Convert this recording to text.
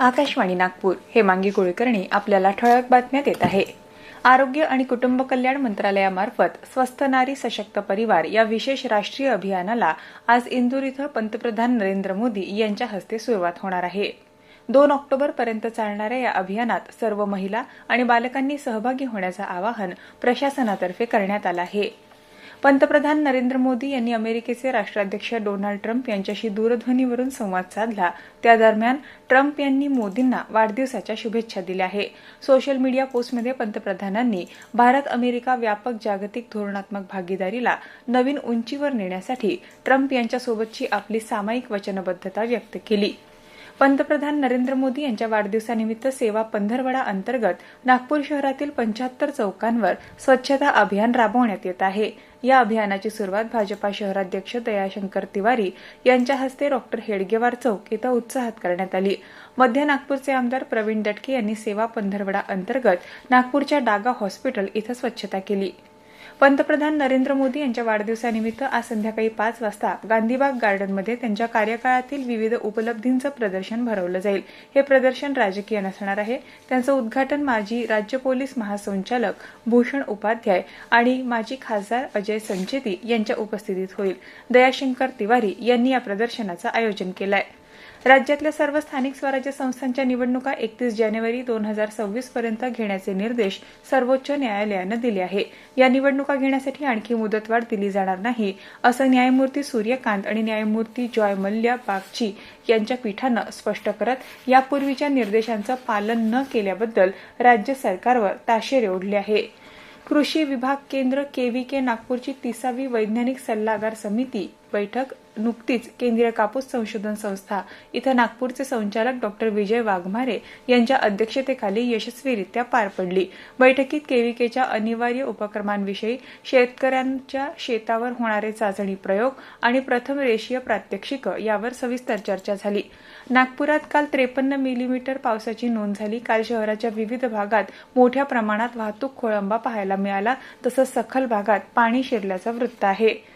आकाशवाणी नागपूर हे मांगी कुळकर्णी आपल्याला ठळक बातम्या देत आहे. आरोग्य आणि कुटुंब कल्याण मंत्रालयामार्फत स्वस्थ नारी सशक्त परिवार या विशेष राष्ट्रीय अभियानाला आज इंदूर इथं पंतप्रधान नरेंद्र मोदी यांच्या हस्ते सुरुवात होणार आहे. दोन ऑक्टोबर पर्यंत चालणाऱ्या या अभियानात सर्व महिला आणि बालकांनी सहभागी होण्याचं आवाहन प्रशासनातर्फे करण्यात आलं आहे. पंतप्रधान नरेंद्र मोदी यांनी अमेरिकेचे राष्ट्राध्यक्ष डोनाल्ड ट्रम्प यांच्याशी दूरध्वनीवरून संवाद साधला. त्या दरम्यान ट्रम्प यांनी मोदींना वाढदिवसाच्या शुभेच्छा दिल्या आहे. सोशल मीडिया पोस्टमध्ये पंतप्रधानांनी भारत अमेरिका व्यापक जागतिक धोरणात्मक भागीदारीला नवीन उंचीवर नेण्यासाठी ट्रम्प यांच्यासोबतची आपली सामायिक वचनबद्धता व्यक्त केली. पंतप्रधान नरेंद्र मोदी यांच्या वाढदिवसानिमित्त सेवा पंधरवडा अंतर्गत नागपूर शहरातील पंच्याहत्तर चौकांवर स्वच्छता अभियान राबवण्यात येत आहे. या अभियानाची सुरुवात भाजपा शहराध्यक्ष दयाशंकर तिवारी यांच्या हस्ते डॉक्टर हेडगेवार चौक इथं उत्साहात करण्यात आली. मध्य नागपूरचे आमदार प्रवीण दटके यांनी सेवा पंधरवडा अंतर्गत नागपूरच्या डागा हॉस्पिटल इथं स्वच्छता केली. पंतप्रधान नरेंद्र मोदी यांच्या वाढदिवसानिमित्त आज संध्याकाळी पाच वाजता गांधीबाग गार्डनमध्ये त्यांच्या कार्यकाळातील विविध उपलब्धींचं प्रदर्शन भरवलं जाईल. हे प्रदर्शन राजकीय नसणार आहे. त्यांचं उद्घाटन माजी राज्य पोलीस महासंचालक भूषण उपाध्याय आणि माजी खासदार अजय संचेती यांच्या उपस्थितीत होईल. दयाशंकर तिवारी यांनी या प्रदर्शनाचं आयोजन केलं आहे राज्यातल्या सर्व स्थानिक स्वराज्य संस्थांच्या निवडणुका एकतीस जानेवारी दोन हजार सव्वीस पर्यंत घेण्याचे निर्देश सर्वोच्च न्यायालयानं दिले आहे. या निवडणुका घेण्यासाठी आणखी मुदतवाढ दिली जाणार नाही असं न्यायमूर्ती सूर्यकांत आणि न्यायमूर्ती जॉय मल्ल्या बागची यांच्या पीठानं स्पष्ट करत यापूर्वीच्या निर्देशांचं पालन न केल्याबद्दल राज्य सरकारवर ताशेरे ओढले आहे. कृषी विभाग केंद्र केव्हीके नागपूरची तिसावी वैज्ञानिक सल्लागार समिती बैठक नुकतीच केंद्रीय कापूस संशोधन संस्था इथं नागपूरचे संचालक डॉक्टर विजय वाघमारे यांच्या अध्यक्षतेखाली यशस्वीरित्या पार पडली. बैठकीत केव्हीकेच्या अनिवार्य उपक्रमांविषयी शेतकऱ्यांच्या शेतावर होणारे चाचणी प्रयोग आणि प्रथम रेषीय प्रात्यक्षिक यावर सविस्तर चर्चा झाली. नागपुरात काल त्रेपन्न मिलीमीटर पावसाची नोंद झाली. काल शहराच्या विविध भागात मोठ्या प्रमाणात वाहतूक खोळंबा पाहायला मिळाला. तसंच सखल भागात पाणी शिरल्याचं वृत्त आहे.